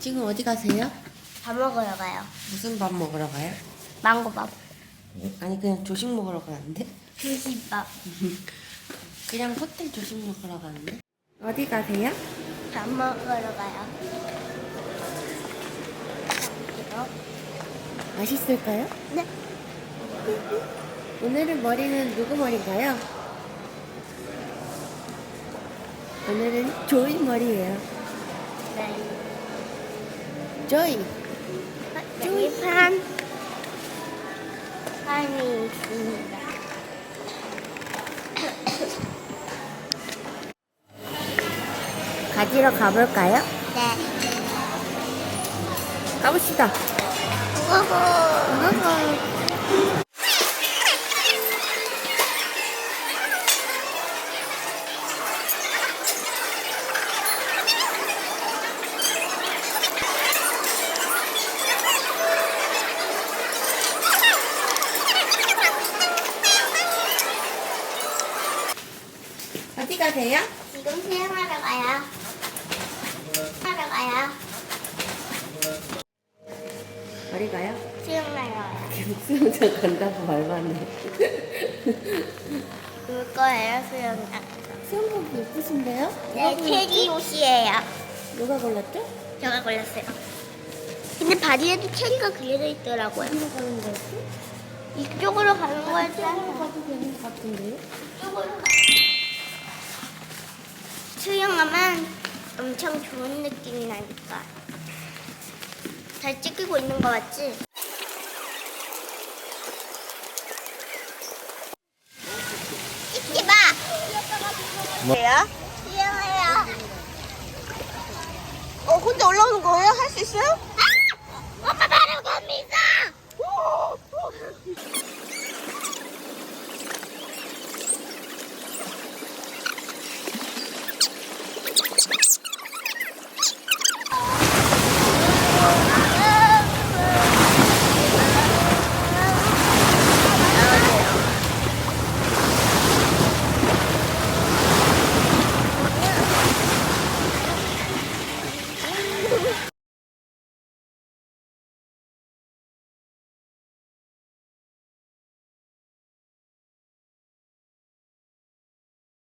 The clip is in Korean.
지금 어디 가세요? 밥 먹으러 가요. 무슨 밥 먹으러 가요? 망고밥. 아니 그냥 조식 먹으러 가는데? 주식밥. 그냥 호텔 조식 먹으러 가는데? 어디 가세요? 밥 먹으러 가요. 이거? 맛있을까요? 네. 오늘은 머리는 누구 머리인가요? 오늘은 조이 머리예요. 네. 조이. 여기 판. 판이 있습니다. 가지러 가볼까요? 네. 가봅시다. 고고. 어디 가세요? 지금 수영하러 가요. 하러 가요. 어디 가요? 수영하러 가요. 수영장 간다고 말만 해. 볼 거예요, 수영장. 수영복 예쁘신데요? 네, 체리 옷이에요. 누가 골랐죠? 제가 골랐어요. 근데 바지에도 체리가 그려져 있더라고요. 어디로 가는 거였지? 이쪽으로 가는 거였지? 이쪽으로 가도 되는 것 같은데요? 이쪽으로 엄청 좋은 느낌이 나니까. 잘 찍히고 있는 거 맞지? 찍지 마! 뭐야? 수영해요. 어, 혼자 올라오는 거예요? 할 수 있어요?